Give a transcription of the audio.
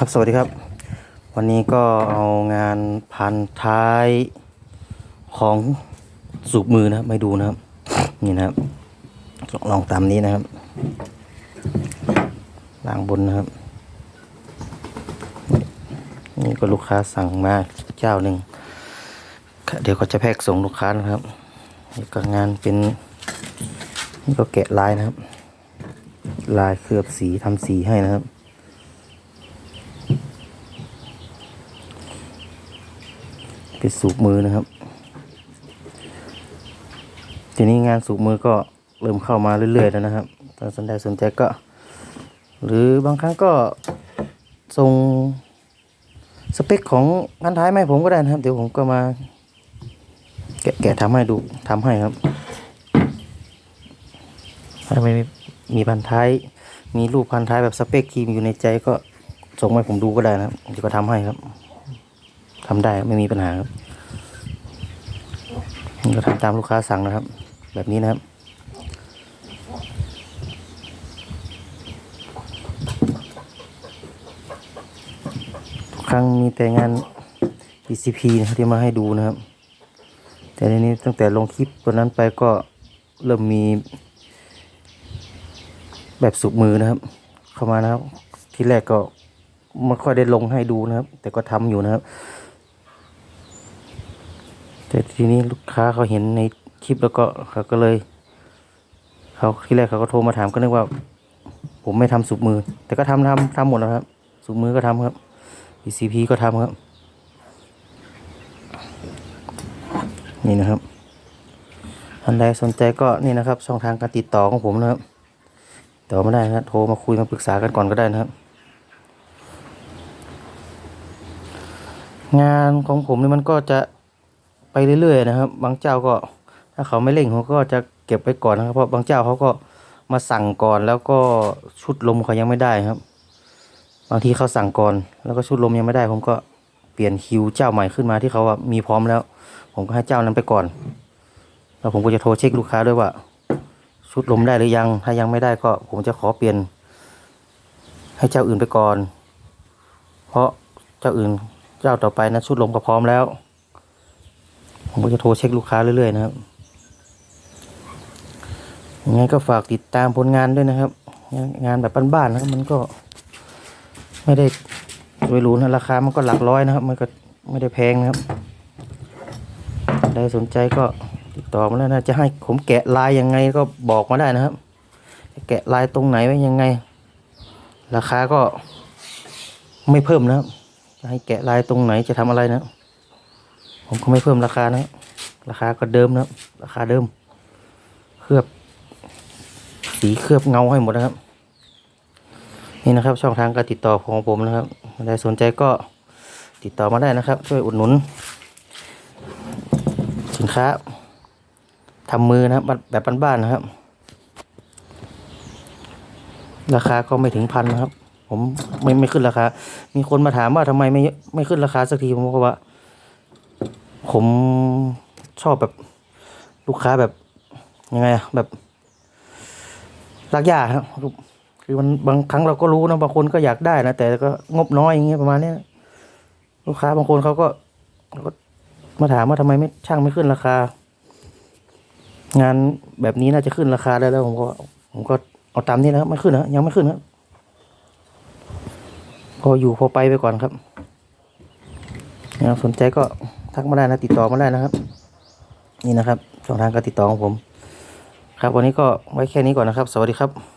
ครับสวัสดีครับ วันนี้ก็เอางานพันท้ายของสูบมือนะครับไม่ดูนะครับ นี่นะครับ ลองตามนี้นะครับล่างบนนะครับ นี่ก็ลูกค้าสั่งมาเจ้าหนึ่งเดี๋ยวก็จะแพ็กส่งลูกค้านะครับนี่ก็งานเป็นนี่ก็แกะลายนะครับ ลายเคลือบสีทำสีให้นะครับ เป็นสูบมือนะครับ ทีนี้งานสูบมือก็เริ่มเข้ามาเรื่อยๆแล้วนะครับ ถ้าสนใจสนใจก็ หรือบางครั้งก็ส่งสเปคของงานท้ายมาให้ผมก็ได้นะครับ เดี๋ยวผมก็มาแกะแกะทำให้ดูทำให้ครับถ้าไม่มีพันท้าย มีรูปพันท้ายแบบสเปคครีมอยู่ในใจก็ส่งมาผมดูก็ได้นะครับเดี๋ยวก็ทำให้ครับ ทำได้ไม่มีปัญหาครับนี่ก็ทำตามลูกค้าสั่งนะครับ แบบนี้นะครับทุกครั้งมีแต่งาน ECP นะครับที่มาให้ดูนะครับ แต่ในนี้ตั้งแต่ลงคลิปตัวนั้นไปก็เริ่มมีแบบสุกมือนะครับ เข้ามานะครับ ที่แรกก็ไม่ค่อยได้ลงให้ดูนะครับ แต่ก็ทำอยู่นะครับ แต่ทีนี้ลูกค้าเขาเห็นในคลิปแล้วก็เขาก็เลยเขาที่แรกเขาก็โทรมาถามก็นึกว่า ผมไม่ทำสุกมือ แต่ก็ทำทำทำหมดแล้วครับสุกมือก็ทำครับ ECP ก็ทำครับ นี่นะครับท่านใดสนใจก็นี่นะครับ ช่องทางการติดต่อของผมนะครับติดต่อไมาได้นะโทรมาคุยมาปรึกษากันก่อนก็ได้นะครับ งานของผมนี่มันก็จะ ไปเรื่อยๆนะครับ บางเจ้าก็ถ้าเขาไม่เร่งเขาก็จะเก็บไปก่อนนะครับ เพราะบางเจ้าเขาก็มาสั่งก่อนแล้วก็ชุดลมเขายังไม่ได้ครับ บางทีเขาสั่งก่อน แล้วก็ชุดลมยังไม่ได้ ผมก็เปลี่ยนคิวเจ้าใหม่ขึ้นมาที่เขาามีพร้อมแล้ว ผมก็ให้เจ้านั้นไปก่อน แล้วผมก็จะโทรเช็คลูกค้าด้วยว่า ชุดลมได้หรือยัง ถ้ายังไม่ได้ก็ผมจะขอเปลี่ยน ให้เจ้าอื่นไปก่อน เพราะเจ้าอื่นเจ้าต่อไปนะชุดลมก็พร้อมแล้ว ผมก็จะโทรเช็คลูกค้าเรื่อยๆนะครับยังไงก็ฝากติดตามผลงานด้วยนะครับ งานแบบบ้านๆนะครับมันก็ไม่ได้ไม่รู้นะราคามันก็หลักร้อยนะครับ มันก็ไม่ได้แพงนะครับใครสนใจก็ติดต่อมาแล้วนะจะให้ผมแกะลายยังไงก็บอกมาได้นะครับแกะลายตรงไหนไว้ยังไง ราคาก็ไม่เพิ่มนะครับจะให้แกะลายตรงไหนจะทำอะไรนะ ผมก็ไม่เพิ่มราคานะ ราคาก็เดิมนะครับราคาเดิม เคลือบ สีเคลือบเงาให้หมดนะครับ นี่นะครับ ช่องทางการติดต่อของผมนะครับใครสนใจก็ติดต่อมาได้นะครับ ช่วยอุดหนุน สินค้าทำมือนะครับแบบบ้านๆนะครับ ราคาก็ไม่ถึงพันนะครับ ผมไม่ไม่ขึ้นราคา มีคนมาถามว่าทำไมไม่ไม่ขึ้นราคาสักทีผมก็ว่า ผมชอบแบบลูกค้าแบบยังไงอะแบบรักยาครับคือมันบางครั้งเราก็รู้นะบางคนก็อยากได้นะแต่ก็งบน้อยอย่างเงี้ยประมาณเนี้ยลูกค้าบางคนเขาก็ก็มาถามว่าทำไมไม่ช่างไม่ขึ้นราคา งานแบบนี้น่าจะขึ้นราคาได้แล้ว ผมก็ ผมก็เอาตามนี้นะครับไม่ขึ้นนะยังไม่ขึ้นนะครับก็อยู่พอไปไปก่อนครับนะสนใจก็ ทักมาได้นะติดต่อมาได้นะครับ นี่นะครับช่องทางการติดต่อของผม ครับวันนี้ก็ไว้แค่นี้ก่อนนะครับ สวัสดีครับ